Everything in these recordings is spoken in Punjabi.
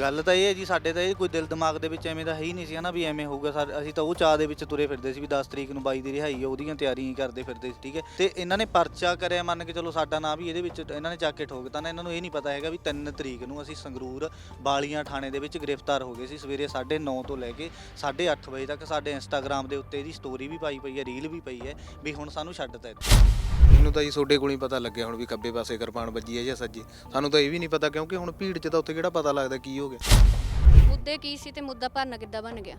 ਗੱਲ ਤਾਂ ਇਹ ਹੈ ਜੀ, ਸਾਡੇ ਤਾਂ ਇਹ ਕੋਈ ਦਿਲ ਦਿਮਾਗ ਦੇ ਵਿੱਚ ਐਵੇਂ ਦਾ ਹੈ ਹੀ ਨਹੀਂ ਸੀ ਹਨਾ ਵੀ ਐਵੇਂ ਹੋਊਗਾ। ਸਾ- ਅਸੀਂ ਤਾਂ ਉਹ ਚਾਹ ਦੇ ਵਿੱਚ ਤੁਰੇ ਫਿਰਦੇ ਸੀ ਵੀ 10 ਤਰੀਕ ਨੂੰ ਬਾਈ ਦੀ ਰਿਹਾਈ ਹੈ ਉਹਦੀਆਂ ਤਿਆਰੀਆਂ ਹੀ ਕਰਦੇ ਫਿਰਦੇ ਸੀ, ਠੀਕ ਹੈ। ਤੇ ਇਹਨਾਂ ਨੇ ਪਰਚਾ ਕਰਿਆ ਮੰਨ ਕੇ ਚਲੋ ਸਾਡਾ ਨਾਂ ਵੀ ਇਹਦੇ ਵਿੱਚ, ਇਹਨਾਂ ਨੇ ਚੱਕ ਕੇ ਠੋਕਤਾ ਨਾ, ਇਹਨਾਂ ਨੂੰ ਇਹ ਨਹੀਂ ਪਤਾ ਹੈਗਾ ਵੀ 3 ਤਰੀਕ ਨੂੰ ਅਸੀਂ ਸੰਗਰੂਰ ਬਾਲੀਆਂ ਥਾਣੇ ਦੇ ਵਿੱਚ ਗ੍ਰਿਫਤਾਰ ਹੋ ਗਏ ਸੀ, ਸਵੇਰੇ 9:30 ਤੋਂ ਲੈ ਕੇ 8:30 ਵਜੇ ਤੱਕ ਸਾਡੇ ਇੰਸਟਾਗ੍ਰam ਦੇ ਉੱਤੇ ਇਹਦੀ ਸਟੋਰੀ ਵੀ ਪਾਈ ਪਈ ਹੈ ਰੀਲ ਵੀ ਪਈ ਹੈ, ਵੀ ਹੁਣ ਸਾਨੂੰ ਛੱਡ ਛੱਡਤਾ ਇੱਥੇ। ਮੈਨੂੰ ਤਾਂ ਜੀ ਤੁਹਾਡੇ ਕੋਲ ਹੀ ਪਤਾ ਲੱਗਿਆ ਹੁਣ ਵੀ ਖੱਬੇ ਪਾਸੇ ਕਿਰਪਾਨ ਵੱਜੀ ਹੈ ਜਾਂ ਸੱਜੇ। ਸਾਨੂੰ ਤਾਂ ਇਹ ਵੀ ਨਹੀਂ ਪਤਾ ਕਿਉਂਕਿ ਹੁਣ ਭੀੜ 'ਚ ਤਾਂ ਉੱਥੇ ਕਿਹੜਾ ਪਤਾ ਲੱਗਦਾ ਕੀ ਹੋ ਗਿਆ। ਮੁੱਦੇ ਕੀ ਸੀ ਤੇ ਮੁੱਦਾ ਭਰਨਾ ਕਿੱਦਾਂ ਬਣ ਗਿਆ?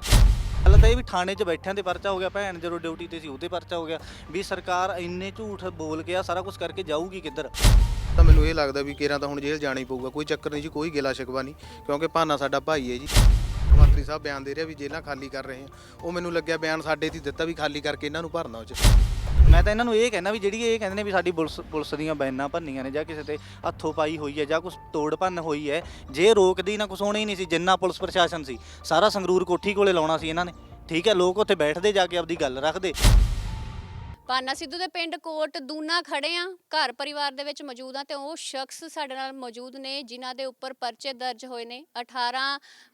ਗੱਲ ਤਾਂ ਇਹ ਵੀ ਥਾਣੇ 'ਚ ਬੈਠਿਆਂ ਤੇ ਪਰਚਾ ਹੋ ਗਿਆ ਭੈਣ ਜਦੋਂ ਡਿਊਟੀ ਤੇ ਸੀ ਉਹਤੇ ਪਰਚਾ ਹੋ ਗਿਆ। ਵੀ ਸਰਕਾਰ ਇੰਨੇ ਝੂਠ ਬੋਲ ਕੇ ਆ ਸਾਰਾ ਕੁਝ ਕਰਕੇ ਜਾਊਗੀ ਕਿੱਧਰ? ਤਾਂ ਮੈਨੂੰ ਇਹ ਲੱਗਦਾ ਵੀ ਕੇਰਾਂ ਤਾਂ ਹੁਣ ਜੇਲ੍ਹ ਜਾਣਾ ਹੀ ਪਊਗਾ ਕੋਈ ਚੱਕਰ ਨਹੀਂ ਜੀ ਕੋਈ ਗਿਲਾ ਸ਼ਿਕਵਾ ਨਹੀਂ ਕਿਉਂਕਿ ਭਾਨਾ ਸਾਡਾ ਭਾਈ ਹੈ ਜੀ। ਮੰਤਰੀ ਸਾਹਿਬ ਬਿਆਨ ਦੇ ਰਿਹਾ ਵੀ ਜੇਲ੍ਹਾਂ ਖਾਲੀ ਕਰ ਰਹੇ ਆ। ਉਹ ਮੈਨੂੰ ਲੱਗਿਆ ਬਿਆਨ ਸਾਡੇ ਤੇ ਦਿੱਤਾ ਵੀ ਖਾਲੀ ਕਰਕੇ ਇਹਨਾਂ ਨੂੰ ਭਰਨਾ ਉਹ 'ਚ। ਮੈਂ ਤਾਂ ਇਹਨਾਂ ਨੂੰ ਇਹ ਕਹਿੰਦਾ ਵੀ ਜਿਹੜੀ ਇਹ ਕਹਿੰਦੇ ਨੇ ਵੀ ਸਾਡੀ ਪੁਲਿਸ ਪੁਲਿਸ ਦੀਆਂ ਬੈਨਾਂ ਭੰਨੀਆਂ ਨੇ ਜਾਂ ਕਿਸੇ ਤੇ ਹੱਥੋਂ ਪਾਈ ਹੋਈ ਹੈ ਜਾਂ ਕੁਝ ਤੋੜ ਭੰਨ ਹੋਈ ਹੈ, ਜੇ ਰੋਕਦੀ ਨਾ ਕੁਛ ਹੋਣਾ ਹੀ ਨਹੀਂ ਸੀ, ਜਿੰਨਾ ਪੁਲਿਸ ਪ੍ਰਸ਼ਾਸਨ ਸੀ, ਸਾਰਾ ਸੰਗਰੂਰ ਕੋਠੀ ਕੋਲੇ ਲਾਉਣਾ ਸੀ ਇਹਨਾਂ ਨੇ। ਠੀਕ ਹੈ, ਲੋਕ ਉੱਥੇ ਬੈਠਦੇ ਜਾ ਕੇ ਆਪਦੀ ਗੱਲ ਰੱਖਦੇ। ਪਾਨਾ ਸਿੱਧੂ ਦੇ ਪਿੰਡ ਕੋਟ ਦੂਨਾ ਖੜੇ ਆ ਘਰ ਪਰਿਵਾਰ ਦੇ ਵਿੱਚ ਮੌਜੂਦ ਆ ਤੇ ਉਹ ਸ਼ਖਸ ਸਾਡੇ ਨਾਲ ਮੌਜੂਦ ਨੇ ਜਿਨ੍ਹਾਂ ਦੇ ਉੱਪਰ ਪਰਚੇ ਦਰਜ ਹੋਏ ਨੇ। 18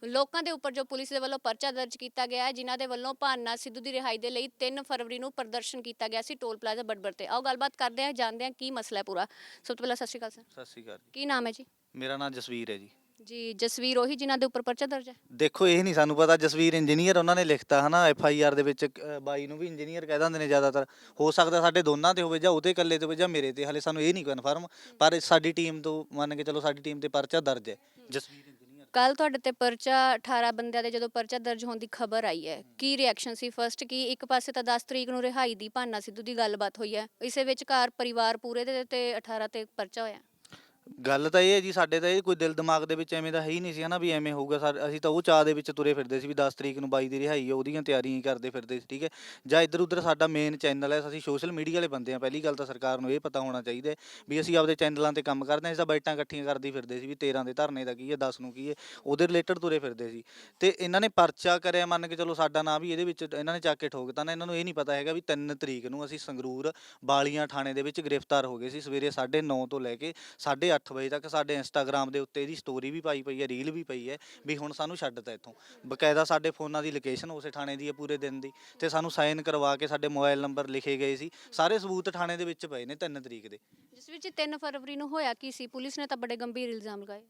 ਲੋਕਾਂ ਦੇ ਉੱਪਰ ਜੋ ਪੁਲਿਸ ਦੇ ਵੱਲੋਂ ਪਰਚਾ ਦਰਜ ਕੀਤਾ ਗਿਆ ਹੈ ਜਿਨ੍ਹਾਂ ਦੇ ਵੱਲੋਂ ਪਾਨਾ ਸਿੱਧੂ ਦੀ ਰਿਹਾਈ ਦੇ ਲਈ 3 ਫਰਵਰੀ ਨੂੰ ਪ੍ਰਦਰਸ਼ਨ ਕੀਤਾ ਗਿਆ ਸੀ ਟੋਲ ਪਲਾਜ਼ਾ ਬੜਬੜ ਤੇ। ਆਓ ਗੱਲਬਾਤ ਕਰਦੇ ਹਾਂ ਜਾਣਦੇ ਹਾਂ ਕੀ ਮਸਲਾ ਹੈ ਪੂਰਾ। ਸਭ ਤੋਂ ਪਹਿਲਾਂ ਸਤਿ ਸ਼੍ਰੀ ਅਕਾਲ ਸਰ। ਸਤਿ ਸ਼੍ਰੀ ਅਕਾਲ ਕੀ ਨਾਮ ਹੈ ਜੀ? ਮੇਰਾ ਨਾਮ ਜਸਵੀਰ ਹੈ ਜੀ। ਜੀ ਜਸਵੀਰ ਉਹੀ ਜਿਨ੍ਹਾਂ ਦੇ ਉੱਪਰ ਪਰਚਾ ਦਰਜ ਹੈ? ਦੇਖੋ ਇਹ ਨਹੀਂ ਸਾਨੂੰ ਪਤਾ ਜਸਵੀਰ ਇੰਜੀਨੀਅਰ ਉਹਨਾਂ ਨੇ ਲਿਖਤਾ ਹਨਾ? ਐਫ ਆਈ ਆਰ ਦੇ ਵਿੱਚ ਅ, ਬਾਈ ਨੂੰ ਵੀ ਇੰਜੀਨੀਅਰ ਕਹਿ ਦਿੰਦੇ ਨੇ ਜ਼ਿਆਦਾਤਰ। ਹੋ ਸਕਦਾ ਸਾਡੇ ਦੋਨਾਂ ਤੇ ਹੋਵੇ ਜਾਂ ਉਹਦੇ ਇਕੱਲੇ ਤੇ ਹੋਵੇ ਜਾਂ ਮੇਰੇ ਤੇ ਹਲੇ ਸਾਨੂੰ ਇਹ ਨਹੀਂ ਕਨਫਰਮ ਪਰ ਸਾਡੀ ਟੀਮ ਤੋਂ ਮੰਨ ਕੇ ਚਲੋ ਸਾਡੀ ਟੀਮ ਤੇ ਪਰਚਾ ਦਰਜ ਹੈ। ਜਸਵੀਰ ਇੰਜੀਨੀਅਰ ਕੱਲ ਤੁਹਾਡੇ ਤੇ ਪਰਚਾ 18 ਬੰਦਿਆਂ ਦੇ ਜਦੋਂ ਪਰਚਾ ਦਰਜ ਹੋਣ ਦੀ ਖਬਰ ਆਈ ਹੈ ਕੀ ਰਿਐਕਸ਼ਨ ਸੀ ਫਰਸਟ ਕੀ ਇੱਕ ਪਾਸੇ ਤਾਂ 10 ਤਰੀਕ ਨੂੰ ਰਿਹਾਈ ਦੀ ਭਾਨਾ ਸਿੱਧੂ ਦੀ ਗੱਲਬਾਤ ਹੋਈ ਹੈ ਇਸੇ ਵਿੱਚ ਘਰ ਪਰਿਵਾਰ ਪੂਰੇ ਦੇ ਤੇ 18 ਤੇ ਪਰਚਾ ਹੋਇਆ। ਗੱਲ ਤਾਂ ਇਹ ਹੈ ਜੀ, ਸਾਡੇ ਤਾਂ ਇਹ ਕੋਈ ਦਿਲ ਦਿਮਾਗ ਦੇ ਵਿੱਚ ਐਵੇਂ ਦਾ ਹੈ ਹੀ ਨਹੀਂ ਸੀ ਹਨਾ ਵੀ ਐਵੇਂ ਹੋਊਗਾ, ਸਾ- ਅਸੀਂ ਤਾਂ ਉਹ ਚਾਹ ਦੇ ਵਿੱਚ ਤੁਰੇ ਫਿਰਦੇ ਸੀ ਵੀ 10 ਤਰੀਕ ਨੂੰ ਬਾਈ ਦੀ ਰਿਹਾਈ ਹੈ ਉਹਦੀਆਂ ਤਿਆਰੀਆਂ ਹੀ ਕਰਦੇ ਫਿਰਦੇ ਸੀ, ਠੀਕ ਹੈ। ਜਾਂ ਇੱਧਰ ਉੱਧਰ ਸਾਡਾ ਮੇਨ ਚੈਨਲ ਹੈ, ਅਸੀਂ ਸੋਸ਼ਲ ਮੀਡੀਆ ਵਾਲੇ ਬੰਦੇ ਆ ਪਹਿਲੀ ਗੱਲ ਤਾਂ ਸਰਕਾਰ ਨੂੰ ਇਹ ਪਤਾ ਹੋਣਾ ਚਾਹੀਦਾ ਹੈ ਵੀ ਅਸੀਂ ਆਪਦੇ ਚੈਨਲਾਂ ਤੇ ਕੰਮ ਕਰਦੇ ਹਾਂ, ਅਸੀਂ ਤਾਂ ਬਾਈਟਾਂ ਇਕੱਠੀਆਂ ਕਰਦੇ ਫਿਰਦੇ ਸੀ ਵੀ 13 ਦੇ ਧਰਨੇ ਦਾ ਕੀ ਹੈ 10 ਨੂੰ ਕੀ ਹੈ, ਉਹਦੇ ਰਿਲੇਟਡ ਤੁਰੇ ਫਿਰਦੇ ਸੀ। ਤੇ ਇਹਨਾਂ ਨੇ ਪਰਚਾ ਕਰਿਆ ਮੰਨ ਕੇ ਚਲੋ ਸਾਡਾ ਨਾਂ ਵੀ ਇਹਦੇ ਵਿੱਚ ਇਹਨਾਂ ਨੇ ਚੱਕ ਕੇ ਠੋਕਤਾ ਨਾ ਇਹਨਾਂ ਨੂੰ ਇਹ ਨਹੀਂ ਪਤਾ ਹੈਗਾ ਵੀ 3 ਤਰੀਕ ਨੂੰ ਅਸੀਂ ਸੰਗਰੂਰ ਬਾਲੀਆਂ ਥਾਣੇ ਦੇ ਵਿੱਚ ਗ੍ਰਿਫਤਾਰ ਹੋ ਗਏ ਸੀ, ਸਵੇਰੇ 9:30 ਤੋਂ ਲੈ ਕੇ 8:30 ਵਜੇ ਤੱਕ ਸਾਡੇ ਇੰਸਟਾਗ੍ਰam ਦੇ ਉੱਤੇ ਇਹਦੀ ਸਟੋਰੀ ਵੀ ਪਾਈ ਪਈ ਹੈ ਰੀਲ ਵੀ ਪਈ ਹੈ ਵੀ ਹੁਣ ਸਾਨੂੰ ਛੱਡਤਾ ਇੱਥੋਂ। ਬਕਾਇਦਾ ਸਾਡੇ ਫੋਨਾਂ ਦੀ ਲੋਕੇਸ਼ਨ ਉਸੇ ਥਾਣੇ ਦੀ ਹੈ ਪੂਰੇ ਦਿਨ ਦੀ। ਤੇ ਸਾਨੂੰ ਸਾਈਨ ਕਰਵਾ ਕੇ ਸਾਡੇ ਮੋਬਾਈਲ ਨੰਬਰ ਲਿਖੇ ਗਏ ਸੀ। ਸਾਰੇ ਸਬੂਤ ਥਾਣੇ ਦੇ ਵਿੱਚ ਪਏ ਨੇ 3 ਤਰੀਕ ਦੇ। ਜਿਸ ਵਿੱਚ 3 ਫਰਵਰੀ ਨੂੰ ਹੋਇਆ ਕੀ ਸੀ? ਪੁਲਿਸ ਨੇ ਤਾਂ ਬੜੇ ਗੰਭੀਰ ਇਲਜ਼ਾਮ ਲਗਾਏ।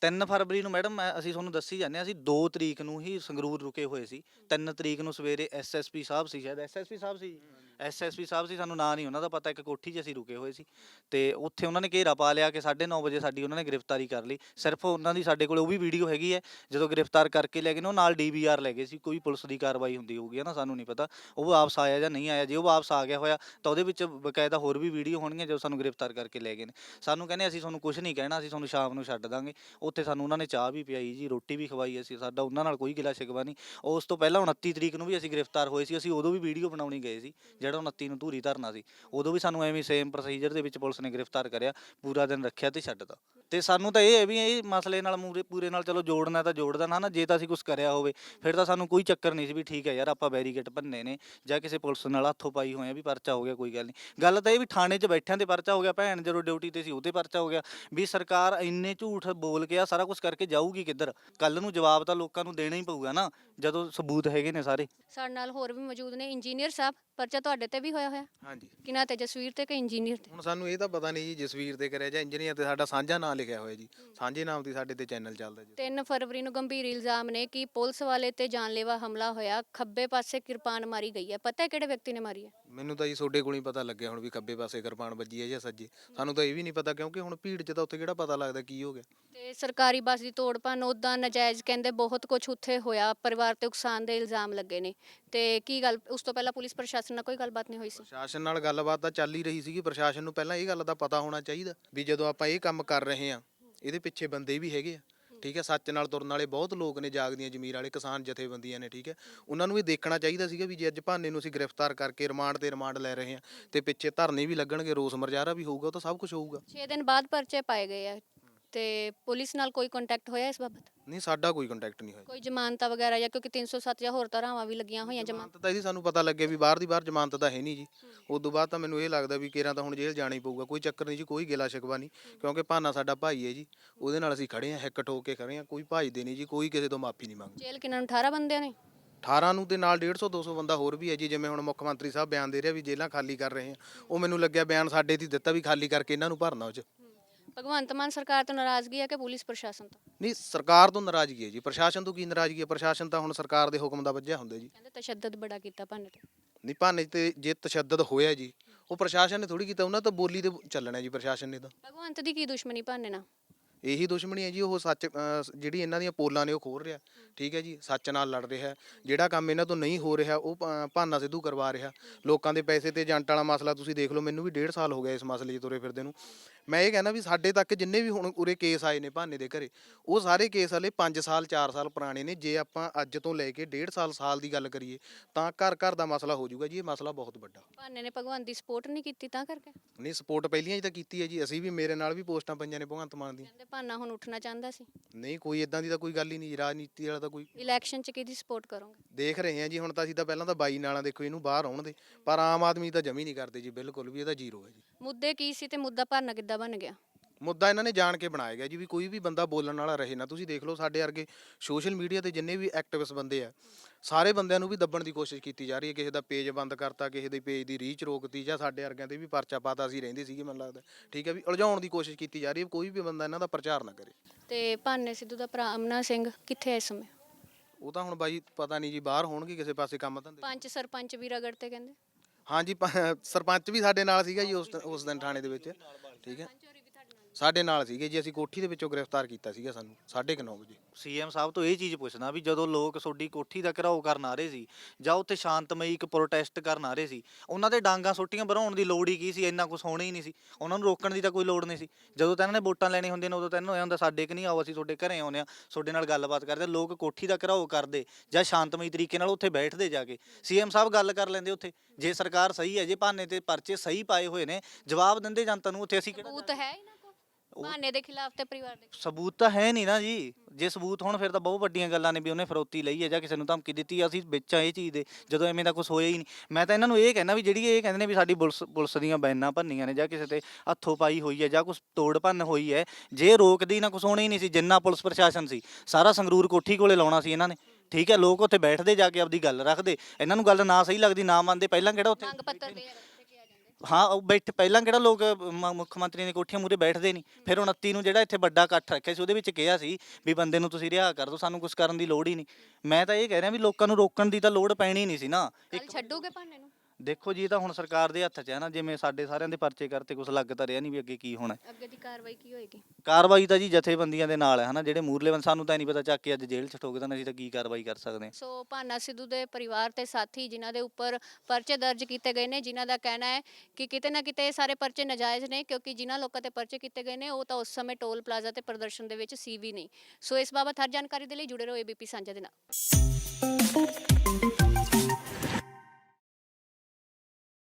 3 ਫਰਵਰੀ ਨੂੰ ਮੈਡਮ ਅਸੀਂ ਤੁਹਾਨੂੰ ਦੱਸੀ ਜਾਂਦੇ ਹਾਂ ਅਸੀਂ 2 ਤਰੀਕ ਨੂੰ ਹੀ ਸੰਗਰੂਰ ਰੁਕੇ ਹੋਏ ਸੀ। 3 ਤਰੀਕ ਨੂੰ ਸਵੇਰੇ ਐਸਐਸਪੀ ਸਾਹਿਬ ਸੀ ਸ਼ਾਇਦ ਐਸਐਸਪੀ ਸਾਹਿਬ ਸੀ ਐਸਐਸਪੀ ਸਾਹਿਬ ਸੀ, ਸਾਨੂੰ ਨਾਂ ਨਹੀਂ ਉਹਨਾਂ ਦਾ ਪਤਾ, ਇੱਕ ਕੋਠੀ 'ਚ ਅਸੀਂ ਰੁਕੇ ਹੋਏ ਸੀ। ਤੇ ਉੱਥੇ ਉਹਨਾਂ ਨੇ ਘੇਰਾ ਪਾ ਲਿਆ ਕਿ 9:30 ਵਜੇ ਸਾਡੀ ਉਹਨਾਂ ਨੇ ਗ੍ਰਿਫਤਾਰੀ ਕਰ ਲਈ। ਸਿਰਫ ਉਹਨਾਂ ਦੀ ਸਾਡੇ ਕੋਲ ਉਹ ਵੀ ਵੀਡੀਓ ਹੈਗੀ ਹੈ, ਜਦੋਂ ਗ੍ਰਿਫਤਾਰ ਕਰਕੇ ਲੈ ਗਏ ਨੇ ਉਹ ਨਾਲ ਡੀਵੀਆਰ ਲੈ ਗਏ ਸੀ, ਕੋਈ ਪੁਲਿਸ ਦੀ ਕਾਰਵਾਈ ਹੁੰਦੀ ਹੋਊਗੀ ਨਾ, ਸਾਨੂੰ ਨਹੀਂ ਪਤਾ। ਉਹ ਵਾਪਸ ਆਇਆ ਜਾਂ ਨਹੀਂ ਆਇਆ, ਜੇ ਉਹ ਵਾਪਸ ਆ ਗਿਆ ਹੋਇਆ, ਤਾਂ ਉਹਦੇ ਵਿੱਚ ਬਕਾਇਦਾ ਹੋਰ ਵੀ ਵੀਡੀਓ ਹੋਣਗੀਆਂ ਜੋ ਸਾਨੂੰ ਗ੍ਰਿਫਤਾਰ ਕਰਕੇ ਲੈ ਗਏ ਨੇ। ਸਾਨੂੰ ਕਹਿੰਦੇ, ਅਸੀਂ ਤੁਹਾਨੂੰ ਕੁਝ ਨਹੀਂ ਕਹਿਣਾ, ਅਸੀਂ ਤੁਹਾਨੂੰ ਸ਼ਾਮ ਨੂੰ ਛੱਡ ਦਾਂਗੇ। ਉੱਥੇ ਸਾਨੂੰ ਉਹਨਾਂ ਨੇ ਚਾਹ ਵੀ ਪਿਆਈ ਜੀ, ਰੋਟੀ ਵੀ ਖਵਾਈ ਅਸੀਂ, ਸਾਡਾ ਉਹਨਾਂ ਨਾਲ ਕੋਈ ਗਿਲਾ ਸ਼ਿਕਵਾ ਨਹੀਂ। ਉਸ ਤੋਂ ਪਹਿਲਾਂ 29 ਤਰੀਕ ਨੂੰ ਵੀ ਅਸੀਂ ਗ੍ਰਿਫਤਾਰ ਹੋਏ ਸੀ, ਅਸੀਂ ਉਦੋਂ ਵੀ ਵੀਡੀਓ ਬਣਾਉਣੀ ਗਏ ਸੀ ਜਿਹੜਾ 29 ਨੂੰ ਧੂਰੀ ਧਰਨਾ ਸੀ, ਉਦੋਂ ਵੀ ਸਾਨੂੰ ਐਵੇਂ ਸੇਮ ਪ੍ਰੋਸੀਜਰ ਦੇ ਵਿੱਚ ਪੁਲਿਸ ਨੇ ਗ੍ਰਿਫਤਾਰ ਕਰਿਆ, ਪੂਰਾ ਦਿਨ ਰੱਖਿਆ ਤੇ ਛੱਡਤਾ। ਤੇ ਸਾਨੂੰ ਤਾਂ ਇਹ ਹੈ ਵੀ ਇਹ ਮਸਲੇ ਨਾਲ ਮੂਰੇ, ਪੂਰੇ ਨਾਲ ਚਲੋ ਜੋੜਨਾ ਤਾਂ ਜੋੜ ਦੇਣਾ ਨਾ ਜੇ ਤਾਂ ਅਸੀਂ ਕੁਝ ਕਰਿਆ ਹੋਵੇ, ਫਿਰ ਤਾਂ ਸਾਨੂੰ ਕੋਈ ਚੱਕਰ ਨਹੀਂ ਸੀ ਵੀ ਠੀਕ ਹੈ ਯਾਰ, ਆਪਾਂ ਬੈਰੀਕੇਡ ਭੰਨੇ ਨੇ, ਜਾਂ ਕਿਸੇ ਪੁਲਿਸ ਨਾਲ ਹੱਥੋਂ ਪਾਈ ਹੋਏ ਆ ਵੀ ਪਰਚਾ ਹੋ ਗਿਆ, ਕੋਈ ਗੱਲ ਨਹੀਂ। ਗੱਲ ਤਾਂ ਇਹ ਵੀ ਥਾਣੇ 'ਚ ਬੈਠਿਆਂ ਤੇ ਪਰਚਾ ਹੋ ਗਿਆ, ਭੈਣ ਜਦੋਂ ਡਿਊਟੀ ਤੇ ਸੀ ਉਹਤੇ ਪਰਚਾ ਹੋ ਗਿਆ, ਵੀ ਸਰਕਾਰ ਇੰਨੇ ਝੂਠ ਬੋਲ ਕੇ ਆ, ਸਾਰਾ ਕੁਝ ਕਰਕੇ ਜਾਊਗੀ ਕਿੱਧਰ? ਕੱਲ ਨੂੰ ਜਵਾਬ ਤਾਂ ਲੋਕਾਂ ਨੂੰ ਦੇਣਾ ਹੀ ਪਊਗਾ ਨਾ। ਜਦੋਂ ਸਬੂਤ ਹੈਗੇ ਨੇ ਸਾਰੇ? ਸਾਡੇ ਨਾਲ ਹੋਰ ਵੀ ਮੌਜੂਦ ਨੇ ਇੰਜੀਨੀਅਰ ਸਾਹਿਬ ਪਰਚਾ ਤੁਹਾਡੇ ਤੇ ਵੀ ਹੋਇਆ ਹੋਇਆ? ਹਾਂਜੀ। ਕਿਨਾਂ ਤੇ ਜਸਵੀਰ ਤੇ ਕਿ ਇੰਜੀਨੀਅਰ ਤੇ? ਹੁਣ ਸਾਨੂੰ ਇਹ ਤਾਂ ਪਤਾ ਨਹੀਂ ਜੀ ਜਸਵੀਰ ਤੇ ਕਰਿਆ ਜਾਂ ਇੰਜੀਨੀਅਰ ਤੇ ਸਾਡਾ ਸਾਂਝਾ ਨਾਮ ਲਿਖਿਆ ਹੋਇਆ ਜੀ। ਸਾਂਝੇ ਨਾਮ ਦੀ ਸਾਡੇ ਤੇ ਚੈਨਲ ਚੱਲਦਾ ਜੀ। 3 ਫਰਵਰੀ ਨੂੰ ਗੰਭੀਰ ਇਲਜ਼ਾਮ ਨੇ ਕਿ ਪੁਲਿਸ ਵਾਲੇ ਤੇ ਜਾਨਲੇਵਾ ਹਮਲਾ ਹੋਇਆ ਖੱਬੇ ਪਾਸੇ ਕਿਰਪਾਨ ਮਾਰੀ ਗਈ ਹੈ। ਪਤਾ ਹੈ ਕਿਹੜੇ ਵਿਅਕਤੀ ਨੇ ਮਾਰੀ ਹੈ? ਮੈਨੂੰ ਤਾਂ ਜੀ ਤੁਹਾਡੇ ਕੋਲ ਹੀ ਪਤਾ ਲੱਗਿਆ ਹੁਣ ਵੀ ਖੱਬੇ ਪਾਸੇ ਕਿਰਪਾਨ ਵੱਜੀ ਹੈ ਜਾਂ ਸੱਜੇ। ਸਾਨੂੰ ਤਾਂ ਇਹ ਵੀ ਨਹੀਂ ਪਤਾ ਕਿਉਂਕਿ ਹੁਣ ਭੀੜ 'ਚ ਤਾਂ ਉੱਥੇ ਕਿਹੜਾ ਪਤਾ ਲੱਗਦਾ ਕੀ ਹੋ ਗਿਆ। ਤੇ ਸਰਕਾਰੀ ਬੱਸ ਦੀ ਤੋੜ ਭੰਨ ਉਦਾਂ ਨਜਾਇਜ਼ ਕਹਿੰਦੇ ਬਹੁਤ ਕੁਝ ਉੱਥੇ ਹੋਇਆ ਪਰਿਵਾਰ ਤੇ ਨੁਕਸਾਨ ਦੇ ਇਲਜ਼ਾਮ ਲੱਗੇ ਨੇ। ਤੇ ਕੀ ਗੱਲ ਉਸ ਤੋਂ ਪਹਿਲਾਂ ਪੁਲਿਸ ਪ੍ਰਸ਼ਾਸਨ ਨਾਲ ਕੋਈ ਗੱਲਬਾਤ ਨਹੀਂ ਹੋਈ ਸੀ? ਪ੍ਰਸ਼ਾਸਨ ਨਾਲ ਗੱਲਬਾਤ ਤਾਂ ਚੱਲ ਹੀ ਰਹੀ ਸੀਗੀ। ਪ੍ਰਸ਼ਾਸਨ ਨੂੰ ਪਹਿਲਾਂ ਇਹ ਗੱਲ ਦਾ ਪਤਾ ਹੋਣਾ ਚਾਹੀਦਾ ਵੀ ਜਦੋਂ ਆਪਾਂ ਇਹ ਕੰਮ ਕਰ ਰਹੇ ਆ ਇਹਦੇ ਪਿੱਛੇ ਬੰਦੇ ਵੀ ਹੈਗੇ ਆ। ਠੀਕ ਹੈ ਸੱਚ ਨਾਲ ਤੁਰਨ ਵਾਲੇ ਬਹੁਤ ਲੋਕ ਨੇ ਜਾਗਦੀਆਂ ਜ਼ਮੀਰ ਵਾਲੇ ਕਿਸਾਨ ਜਥੇਬੰਦੀਆਂ ਨੇ ਠੀਕ ਹੈ। ਉਹਨਾਂ ਨੂੰ ਵੀ ਦੇਖਣਾ ਚਾਹੀਦਾ ਸੀਗਾ ਵੀ ਜੇ ਅੱਜ ਭਾਨੇ ਨੂੰ ਅਸੀਂ ਗ੍ਰਿਫਤਾਰ ਕਰਕੇ ਰਿਮਾਂਡ ਤੇ ਰਿਮਾਂਡ ਲੈ ਰਹੇ ਆ ਤੇ ਪਿੱਛੇ ਧਰਨੇ ਵੀ ਲੱਗਣਗੇ ਰੋਸ ਮਰਜਾਰਾ ਵੀ ਹੋਊਗਾ ਉਹ ਤਾਂ ਸਭ ਕੁਝ ਹੋਊਗਾ। 6 ਦਿਨ ਬਾਅਦ ਪਰਚੇ ਪਾਏ ਗਏ ਆ। ਤੇ ਪੁਲਿਸ ਨਾਲ ਕੋਈ ਕੰਟੈਕਟ ਹੋਇਆ ਇਸ ਬਾਬਤ? ਨਹੀਂ ਸਾਡਾ ਕੋਈ ਕੰਟੈਕਟ ਨਹੀਂ ਹੋਇਆ ਕੋਈ ਜ਼ਮਾਨਤਾਂ ਵਗੈਰਾ ਜਾਂ ਕਿਉਂਕਿ 307 ਜਾਂ ਹੋਰ ਧਾਰਾਵਾਂ ਵੀ ਲੱਗੀਆਂ ਹੋਈਆਂ ਜ਼ਮਾਨਤ ਜ਼ਮਾਨਤ? ਤਾਂ ਇਹਦੀ ਸਾਨੂੰ ਪਤਾ ਲੱਗਿਆ ਵੀ ਬਾਹਰ ਦੀ ਬਾਹਰ ਜ਼ਮਾਨਤ ਤਾਂ ਹੈ ਨਹੀਂ ਜੀ। ਉਸ ਤੋਂ ਬਾਅਦ ਤਾਂ ਮੈਨੂੰ ਇਹ ਲੱਗਦਾ ਵੀ ਕੇਰਾਂ ਤਾਂ ਹੁਣ ਜੇਲ੍ਹ ਜਾਣਾ ਹੀ ਪਊਗਾ ਕੋਈ ਚੱਕਰ ਨਹੀਂ ਜੀ ਕੋਈ ਗਿਲਾ ਸ਼ਿਕਵਾ ਨਹੀਂ। ਕਿਉਂਕਿ ਭਾਨਾ ਸਾਡਾ ਭਾਈ ਹੈ ਜੀ ਉਹਦੇ ਨਾਲ ਅਸੀਂ ਖੜੇ ਹਾਂ ਹਿੱਕ ਠੋਕ ਕੇ ਖੜੇ ਹਾਂ ਕੋਈ ਭਾਈਦੇ ਨਹੀਂ ਜੀ ਕੋਈ ਕਿਸੇ ਤੋਂ ਮਾਫੀ ਨਹੀਂ ਮੰਗਦਾ। ਜੇਲ੍ਹ ਕਿੰਨਾਂ ਨੂੰ 18 ਬੰਦਿਆਂ ਨੇ? 18 ਨੂੰ ਤੇ ਨਾਲ 150 200 ਬੰਦਾ ਹੋਰ ਵੀ ਹੈ ਜੀ ਜਿਵੇਂ ਹੁਣ ਮੁੱਖ ਮੰਤਰੀ ਸਾਹਿਬ ਬਿਆਨ ਦੇ ਰਿਹਾ ਵੀ ਜੇਲ੍ਹਾਂ ਖਾਲੀ ਕਰ ਰਹੇ ਆ। ਉਹ ਮੈਨੂੰ ਲੱਗਿਆ ਬਿਆਨ ਸਾਡੇ ਤੇ ਦਿੱਤਾ ਵੀ ਖਾਲੀ ਕਰਕੇ ਇਹਨਾਂ ਨੂੰ ਭਰਨਾ ਉਹ ਚ। ਭਗਵੰਤ ਮਾਨ ਸਰਕਾਰ ਤੋਂ ਨਾਰਾਜ਼ਗੀ ਹੈ ਕਿ ਪੁਲਿਸ ਪ੍ਰਸ਼ਾਸਨ ਤੋਂ? ਨਹੀਂ ਸਰਕਾਰ ਤੋਂ ਨਾਰਾਜ਼ਗੀ ਹੈ ਜੀ। ਪ੍ਰਸ਼ਾਸਨ ਤੋਂ ਕੀ ਨਾਰਾਜ਼ਗੀ ਹੈ? ਪ੍ਰਸ਼ਾਸਨ ਤਾਂ ਹੁਣ ਸਰਕਾਰ ਦੇ ਹੁਕਮ ਦਾ ਵੱਜਿਆ ਹੁੰਦਾ ਜੀ। ਕਹਿੰਦੇ ਤਸ਼ੱਦਦ ਬੜਾ ਕੀਤਾ ਭਾਨੇ ਤੇ। ਨਹੀਂ ਭਾਨੇ ਤੇ ਜੇ ਤਸ਼ੱਦਦ ਹੋਇਆ ਜੀ ਉਹ ਪ੍ਰਸ਼ਾਸਨ ਨੇ ਥੋੜੀ ਕੀਤਾ ਉਹਨਾਂ ਤਾਂ ਬੋਲੀ ਤੇ ਚੱਲਣਾ ਜੀ ਪ੍ਰਸ਼ਾਸਨ ਨੇ ਤਾਂ। ਭਗਵੰਤ ਦੀ ਕੀ ਦੁਸ਼ਮਣੀ ਭਾਨੇ ਨਾਲ? ਇਹੀ ਦੁਸ਼ਮਣੀ ਹੈ ਜੀ ਉਹ ਸੱਚ ਅਹ, ਜਿਹੜੀ ਇਹਨਾਂ ਦੀਆਂ ਪੋਲਾਂ ਨੇ ਉਹ ਖੋਲ ਰਿਹਾ। ਠੀਕ ਹੈ ਜੀ ਸੱਚ ਨਾਲ ਲੜ ਰਿਹਾ। ਜਿਹੜਾ ਕੰਮ ਇਹਨਾਂ ਤੋਂ ਨਹੀਂ ਹੋ ਰਿਹਾ ਉਹ ਭਾ- ਭਾਨਾ ਸਿੱਧੂ ਕਰਵਾ ਰਿਹਾ। ਲੋਕਾਂ ਦੇ ਪੈਸੇ ਤੇ ਏਜੰਟ ਵਾਲਾ ਮਸਲਾ ਤੁਸੀਂ ਦੇਖ ਲਓ ਮੈਨੂੰ ਵੀ 1.5 ਸਾਲ ਹੋ ਗਿਆ ਇਸ ਮਸਲੇ 'ਚ ਤੁਰੇ ਫਿਰਦੇ ਨੂੰ। ਮੈਂ ਇਹ ਕਹਿੰਦਾ ਵੀ ਸਾਡੇ ਤੱਕ ਜਿੰਨੇ ਵੀ ਹੁਣ ਉਰੇ ਕੇਸ ਆਏ ਨੇ ਭਾਨੇ ਦੇ ਘਰੇ ਉਹ ਸਾਰੇ ਕੇਸ ਹਲੇ 5 ਸਾਲ 4 ਸਾਲ ਪੁਰਾਣੇ ਨੇ ਜੇ ਆਪਾਂ ਅੱਜ ਤੋਂ ਲੈ ਕੇ 1.5 ਸਾਲ ਸਾਲ ਦੀ ਗੱਲ ਕਰੀਏ ਤਾਂ ਘਰ ਘਰ ਦਾ ਮਸਲਾ ਹੋ ਜਾਊਗਾ ਜੀ ਇਹ ਮਸਲਾ ਬਹੁਤ ਵੱਡਾ। ਭਾਨੇ ਨੇ ਭਗਵੰਤ ਦੀ ਸਪੋਰਟ ਨਹੀਂ ਕੀਤੀ ਤਾਂ ਕਰਕੇ? ਨਹੀਂ ਸਪੋਰਟ ਪਹਿਲੀਆਂ ਹੀ ਤਾਂ ਕੀਤੀ ਹੈ ਜੀ ਅਸੀਂ ਵੀ ਮੇਰੇ ਨਾਲ ਵੀ ਪੋਸਟਾਂ ਪਈਆਂ ਨੇ ਭਗਵੰਤ ਮਾਨ ਦੀਆਂ। ਕਹਿੰਦੇ ਭਾਨਾ ਹੁਣ ਉੱਠਣਾ ਚਾਹੁੰਦਾ ਸੀ। ਨਹੀਂ ਕੋਈ ਇਦਾਂ ਦੀ ਤਾਂ ਕੋਈ ਗੱਲ ਹੀ ਨਹੀਂ ਜੀ, ਰਾਜਨੀਤੀ ਵਾਲਾ ਤਾਂ ਕੋਈ ਇਲੈਕਸ਼ਨ 'ਚ ਕਿਹਦੀ ਸਪੋਰਟ ਕਰੋਗੇ? ਦੇਖ ਰਹੇ ਹਾਂ ਜੀ ਹੁਣ ਤਾਂ ਅਸੀਂ ਤਾਂ ਪਹਿਲਾਂ ਤਾਂ ਬਾਈ ਨਾਲਾਂ ਦੇਖੋ ਇਹਨੂੰ ਬਾਹਰ ਆਉਣ ਦੇ ਪਰ ਆਮ ਆਦਮੀ ਤਾਂ ਜਮੀ ਨਹੀਂ ਕਰਦੇ ਜੀ ਬਿਲਕੁਲ ਵੀ ਇਹਦਾ ਜ਼ੀਰੋ ਹੈ ਜੀ। ਮੁੱਦੇ ਕੀ ਸੀ ਤੇ ਮੁੱਦਾ ਭਰਨਾ ਕਿੱਦਾਂ ਬਣ ਗਿਆ? ਮੁੱਦਾ ਇਹਨਾਂ ਨੇ ਜਾਣ ਕੇ ਬਣਾਇਆ ਗਿਆ ਜੀ ਵੀ ਕੋਈ ਵੀ ਬੰਦਾ ਬੋਲਣ ਵਾਲਾ ਰਹੇ ਨਾ। ਤੁਸੀਂ ਦੇਖ ਲਓ ਸਾਡੇ ਵਰਗੇ ਸੋਸ਼ਲ ਮੀਡੀਆ ਤੇ ਜਿੰਨੇ ਵੀ ਐਕਟਿਵਿਸਟ ਬੰਦੇ ਆ ਸਾਰੇ ਬੰਦਿਆਂ ਨੂੰ ਵੀ ਦੱਬਣ ਦੀ ਕੋਸ਼ਿਸ਼ ਕੀਤੀ ਜਾ ਰਹੀ ਹੈ। ਕਿਸੇ ਦਾ ਪੇਜ ਬੰਦ ਕਰਤਾ ਕਿਸੇ ਦੇ ਪੇਜ ਦੀ ਰੀਚ ਰੋਕਤੀ ਜਾਂ ਸਾਡੇ ਵਰਗਿਆਂ ਤੇ ਵੀ ਪਰਚਾ ਪਾਤਾ ਅਸੀਂ ਰਹਿੰਦੇ ਸੀਗੇ ਮੈਨੂੰ ਲੱਗਦਾ। ਠੀਕ ਹੈ ਵੀ ਉਲਝਾਉਣ ਦੀ ਕੋਸ਼ਿਸ਼ ਕੀਤੀ ਜਾ ਰਹੀ ਹੈ ਕੋਈ ਵੀ ਬੰਦਾ ਇਹਨਾਂ ਦਾ ਪ੍ਰਚਾਰ ਨਾ ਕਰੇ। ਤੇ ਭਾਨੇ ਸਿੱਧੂ ਦਾ ਭਰਾ ਅਮਨਾ ਸਿੰਘ ਕਿੱਥੇ ਹੈ ਇਸ ਸਮੇਂ? ਉਹ ਤਾਂ ਹੁਣ ਬਾਈ ਪਤਾ ਨਹੀਂ ਜੀ ਬਾਹਰ ਹੋਣਗੇ ਕਿਸੇ ਪਾਸੇ ਕੰਮ ਧੰਦੇ। ਪੰਜ ਸਰਪੰਚ ਵੀ ਰਗੜਤੇ ਕਹਿੰਦੇ। ਹਾਂਜੀ ਪ- ਸਰਪੰਚ ਵੀ ਸਾਡੇ ਨਾਲ ਸੀਗਾ ਜੀ ਉਸ ਉਸ ਦਿਨ ਥਾਣੇ ਦੇ ਵਿੱਚ। ਠੀਕ ਹੈ। ਸਾਡੇ ਨਾਲ ਸੀਗੇ ਜੀ ਅਸੀਂ ਕੋਠੀ ਦੇ ਵਿੱਚੋਂ ਗ੍ਰਿਫਤਾਰ ਕੀਤਾ ਸੀਗਾ ਸਾਨੂੰ 9:30 ਵਜੇ। ਸੀਐਮ ਸਾਹਿਬ ਤੋਂ ਇਹ ਚੀਜ਼ ਪੁੱਛਣਾ ਵੀ ਜਦੋਂ ਲੋਕ ਤੁਹਾਡੀ ਕੋਠੀ ਦਾ ਘਰਾਓ ਕਰਨ ਆ ਰਹੇ ਸੀ ਜਾਂ ਉੱਥੇ ਸ਼ਾਂਤਮਈ ਇੱਕ ਪ੍ਰੋਟੈਸਟ ਕਰਨ ਆ ਰਹੇ ਸੀ ਉਹਨਾਂ ਦੇ ਡਾਂਗਾ ਸੋਟੀਆਂ ਭਰਾਉਣ ਦੀ ਲੋੜ ਹੀ ਕੀ ਸੀ ਇੰਨਾ ਕੁਝ ਹੋਣਾ ਹੀ ਨਹੀਂ ਸੀ। ਉਹਨਾਂ ਨੂੰ ਰੋਕਣ ਦੀ ਤਾਂ ਕੋਈ ਲੋੜ ਨਹੀਂ ਸੀ। ਜਦੋਂ ਤਾਂ ਇਹਨਾਂ ਨੇ ਵੋਟਾਂ ਲੈਣੀ ਹੁੰਦੀਆਂ ਨੇ ਉਦੋਂ ਤਾਂ ਇਹਨਾਂ ਨੂੰ ਇਹ ਹੁੰਦਾ ਸਾਡੇ ਕਿ ਨਹੀਂ ਆਓ ਅਸੀਂ ਤੁਹਾਡੇ ਘਰੇ ਆਉਂਦੇ ਆ ਤੁਹਾਡੇ ਨਾਲ ਗੱਲਬਾਤ ਕਰਦੇ ਲੋਕ ਕੋਠੀ ਦਾ ਘਰਾਓ ਕਰਦੇ ਜਾਂ ਸ਼ਾਂਤਮਈ ਤਰੀਕੇ ਨਾਲ ਉੱਥੇ ਬੈਠਦੇ ਜਾ ਕੇ। ਸੀਐਮ ਸਾਹਿਬ ਗੱਲ ਕਰ ਲੈਂਦੇ ਉੱਥੇ ਜੇ ਸਰਕਾਰ ਸਹੀ ਹੈ ਜੇ ਭਾਨੇ ਤੇ ਪਰਚੇ ਸਹੀ ਪਾਏ ਹੋਏ ਨੇ ਜਵਾਬ ਦਿੰਦੇ ਜਨਤਾ ਨੂੰ ਉੱਥੇ ਅਸੀਂ ਕਿਹੜਾ ਸਬੂਤ ਹੈ ਇਹਨਾਂ ਕੋਲ ਭਾਨੇ ਦੇ ਖਿਲਾਫ ਤੇ ਪਰਿਵਾਰ ਦੇ। ਸਬੂਤ ਤਾਂ ਹੈ ਨਹੀਂ ਨਾ ਜੀ। ਜੇ ਸਬੂਤ ਹੋਣ ਫਿਰ ਤਾਂ ਬਹੁਤ ਵੱਡੀਆਂ ਗੱਲਾਂ ਨੇ ਵੀ ਉਹਨੇ ਫਰੋਤੀ ਲਈ ਹੈ ਜਾਂ ਕਿਸੇ ਨੂੰ ਧਮਕੀ ਦਿੱਤੀ ਹੈ, ਅਸੀਂ ਵਿੱਚਾਂ ਇਹ ਚੀਜ਼ ਦੇ ਜਦੋਂ ਐਵੇਂ ਦਾ ਕੁਝ ਹੋਇਆ ਹੀ ਨਹੀਂ। ਮੈਂ ਤਾਂ ਇਹਨਾਂ ਨੂੰ ਇਹ ਕਹਿਣਾ ਵੀ ਜਿਹੜੀ ਇਹ ਕਹਿੰਦੇ ਨੇ ਵੀ ਸਾਡੀ ਪੁਲਿਸ ਪੁਲਿਸ ਦੀਆਂ ਬੈਨਾਂ ਭੰਨੀਆਂ ਨੇ ਜਾਂ ਕਿਸੇ ਤੇ ਹੱਥੋਂ ਪਾਈ ਹੋਈ ਹੈ ਜਾਂ ਕੁਝ ਤੋੜ ਭੰਨ ਹੋਈ ਹੈ ਜੇ ਰੋਕਦੀ ਨਾ ਕੁਝ ਹੋਣਾ ਹੀ ਨਹੀਂ ਸੀ ਜਿੰਨਾ ਪੁਲਿਸ ਪ੍ਰਸ਼ਾਸਨ ਸੀ ਸਾਰਾ ਸੰਗਰੂਰ ਕੋਠੀ ਕੋਲੇ ਲਾਉਣਾ ਸੀ ਇਹਨਾਂ ਨੇ। ਠੀਕ ਹੈ ਲੋਕ ਉੱਥੇ ਬੈਠਦੇ ਜਾ ਕੇ ਆਪਦੀ ਗੱਲ ਰੱਖਦੇ। ਇਹਨਾਂ ਨੂੰ ਗੱਲ ਨਾ ਸਹੀ ਲੱਗਦੀ ਨਾ ਮੰਨਦੇ ਪਹਿਲਾਂ ਕਿਹੜਾ ਉੱਥੇ ਮੰਗ ਪੱਤਰ ਦੇ ਹਾਂ ਉਹ ਬੈਠ ਪਹਿਲਾਂ ਕਿਹੜਾ ਲੋਕ ਮ- ਮੁੱਖ ਮੰਤਰੀ ਦੀਆਂ ਕੋਠੀਆਂ ਮੂਰੇ ਬੈਠਦੇ ਨਹੀਂ ਫਿਰ 29 ਨੂੰ ਜਿਹੜਾ ਇੱਥੇ ਵੱਡਾ ਇਕੱਠ ਰੱਖਿਆ ਸੀ ਉਹਦੇ ਵਿੱਚ ਕਿਹਾ ਸੀ ਵੀ ਬੰਦੇ ਨੂੰ ਤੁਸੀਂ ਰਿਹਾ ਕਰ ਦਿਓ ਸਾਨੂੰ ਕੁਝ ਕਰਨ ਦੀ ਲੋੜ ਹੀ ਨਹੀਂ ਮੈਂ ਤਾਂ ਇਹ ਕਹਿ ਰਿਹਾ ਵੀ ਲੋਕਾਂ ਨੂੰ ਰੋਕਣ ਦੀ ਤਾਂ ਲੋੜ ਪੈਣੀ ਨਹੀਂ ਸੀ ਨਾ। ਕੱਲ ਛੱਡੋਗੇ ਭਾਨੇ ਨੂੰ? ਦੇਖੋ ਜੀ ਇਹ ਤਾਂ ਹੁਣ ਸਰਕਾਰ ਦੇ ਹੱਥ 'ਚ ਹੈ ਨਾ ਜਿਵੇਂ ਸਾਡੇ ਸਾਰਿਆਂ ਦੇ ਪਰਚੇ ਕਰਤੇ ਕੁਝ ਲੱਗ ਤਾਂ ਰਿਹਾ ਨਹੀਂ ਵੀ ਅੱਗੇ ਕੀ ਹੋਣਾ। ਅੱਗੇ ਦੀ ਕਾਰਵਾਈ ਕੀ ਹੋਏਗੀ? ਕਾਰਵਾਈ ਤਾਂ ਜੀ ਜਥੇਬੰਦੀਆਂ ਦੇ ਨਾਲ ਹੈ ਹਨਾ ਜਿਹੜੇ ਮੂਰਲੇ ਬੰਦ ਸਾਨੂੰ ਤਾਂ ਨਹੀਂ ਪਤਾ ਚੱਕ ਕੇ ਅੱਜ ਜੇਲ੍ਹ 'ਚ ਠੋਕ ਦੇਣ ਅਸੀਂ ਤਾਂ ਕੀ ਕਾਰਵਾਈ ਕਰ ਸਕਦੇ ਹਾਂ। ਸੋ ਭਾਨਾ ਸਿੱਧੂ ਦੇ ਪਰਿਵਾਰ ਤੇ ਸਾਥੀ ਜਿਨ੍ਹਾਂ ਦੇ ਉੱਪਰ ਪਰਚੇ ਦਰਜ ਕੀਤੇ ਗਏ ਨੇ ਜਿਨ੍ਹਾਂ ਦਾ ਕਹਿਣਾ ਹੈ ਕਿ ਕਿਤੇ ਨਾ ਕਿਤੇ ਇਹ ਸਾਰੇ ਪਰਚੇ ਨਜਾਇਜ਼ ਨੇ ਕਿਉਂਕਿ ਜਿਨ੍ਹਾਂ ਲੋਕਾਂ ਤੇ ਪਰਚੇ ਕੀਤੇ ਗਏ ਨੇ ਉਹ ਤਾਂ ਉਸ ਸਮੇਂ ਟੋਲ ਪਲਾਜ਼ਾ ਤੇ ਪ੍ਰਦਰਸ਼ਨ ਦੇ ਵਿੱਚ ਸੀ ਵੀ ਨਹੀਂ। ਸੋ ਇਸ ਬਾਬਤ ਹਰ ਜਾਣਕਾਰੀ ਦੇ ਲਈ ਜੁੜੇ ਰਹੋ ਏਬੀਪੀ ਸਾਂਝਾ ਦੇ ਨਾਲ।